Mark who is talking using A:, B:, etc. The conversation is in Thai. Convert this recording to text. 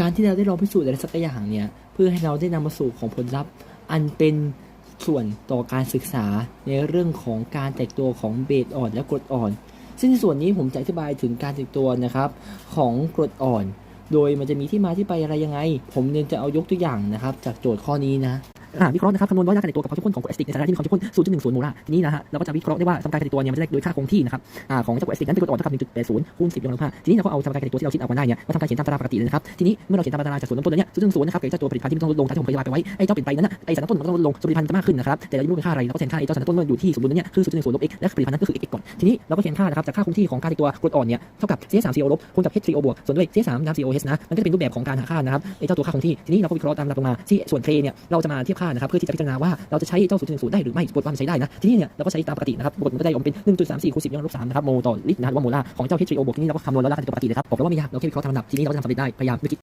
A: การที่เราได้ลองพิสูจน์อะไรสักอย่างเนี่ย เพื่อให้เราได้นำมาสู่ของผลลัพธ์ อันเป็นส่วนต่อการศึกษาในเรื่องของการแตกตัวของเบสอ่อนและกรดอ่อน ซึ่งในส่วนนี้ผมจะอธิบายถึงการแตกตัวนะครับของกรดอ่อน โดยมันจะมีที่มาที่ไปอะไรยังไง ผมเนี่ยจะเอายกตัวอย่างนะครับ จากโจทย์ข้อนี้นะ วิเคราะห์นะครับคำนวณร้อยละการแตกตัวกับความเข้มข้นของกรดแอซิติกในสถานะที่มีความเข้มข้น0.10โมลาร์ทีนี้นะฮะเราก็จะวิเคราะห์ได้ว่าสมการการแตกตัวเนี่ยมันจะได้โดยค่าคงที่นะครับอ่าของเจ้ากรดแอซิติกนั้นเป็นกรดอ่อนเท่ากับ1.80คูณ10ยกกำลังห้าทีนี้เราก็เอาสมการการแตกตัวที่เราคิดเอามาได้เนี่ยมาทำการเขียนตามตารางปกติเลยนะครับทีนี้เมื่อเราเขียนตามตารางจากศูนย์เริ่มต้นแล้วเนี่ย0.0นะครับกับเจ้าตัวผลิตภัณฑ์ที่ต้องลดลงตามที่ผมเคยอธิบายไปไว้ไอ้เจ้าเปลี่ยนไปนั้นนะไอ้สารต้นมันก็ต้องลดลงผลิตภัณฑ์จะมากขึ้นนะครับแต่เราไม่รู้เป็นค่าอะไรเราก็แทนค่าไอ้เจ้าสารต้นมันอยู่ที่สมดุลนั้นเนี่ยคือ0.10ลบ x และผลิตภัณฑ์นั้นก็คือ x ก่อนทีนี้เราก็เขียนค่านะครับจากค่าคงที่ของการแตกตัวกรดอ่อนเนี่ยเท่ากับ CH3CO ลบคูณกับ H3O บวกส่วนด้วย CH3 น้ำ COH นะมันก็จะเป็นรูปแบบของการหาค่านะครับไอ้เจ้าตัวค่าคงที่ทีนี้เราก็วิเคราะห์ตามลำดับลงมาที่ส่วน K เนี่ยเราจะมาเทียบค่านะครับเพื่อที่จะพิจารณาว่าเราจะใช้เจ้า0.10ได้หรือไม่ปรากฏว่ามันใช้ได้นะทีนี้เนี่ยเราก็ใช้ตามปกตินะครับกฏมันก็ได้ออกมเป็น1.34คูณ10ยกกำลังลบ3นะครับโมลต่อลิตรนะหรือว่าโมลาร์ของเจ้า H3O บวกที่นี่เราก็คำนวณร้วละการแตกตัวปกติเลยครับบอกแล้วว่าไม่ยากเราแค่วิเคราะห์ตามลำดับทีนี้เราก็จะทำสำเร็จได้พยายามไม่คิด